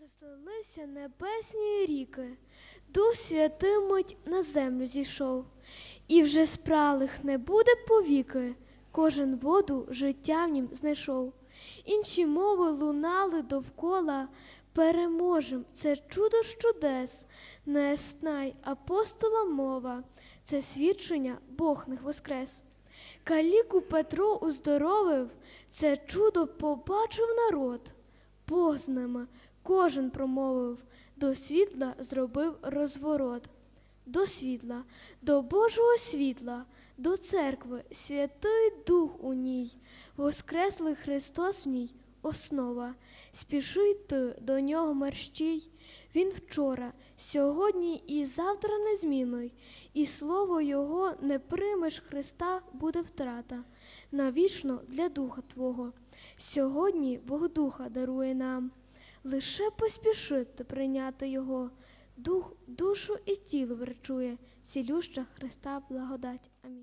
Розлилися небесні ріки, Дух Святий мить на землю зійшов, і вже спралих не буде повіки, кожен воду життя в нім знайшов. Інші мови лунали довкола, переможем це чудо ж чудес, не знай апостола мова, це свідчення Бог них воскрес. Каліку Петро уздоровив, це чудо побачив народ. Бог з ними кожен промовив, до світла зробив розворот. До світла, до Божого світла, до церкви, Святий Дух у ній, Воскреслий Христос в ній основа. Спіши ти до нього мерщій. Він вчора, сьогодні і завтра незмінний, і слово Його не приймеш Христа, буде втрата. Навічно для Духа Твого. Сьогодні Бог Духа дарує нам. Лише поспішити прийняти Його. Дух, душу і тіло врачує, цілюща Христа благодать. Амінь.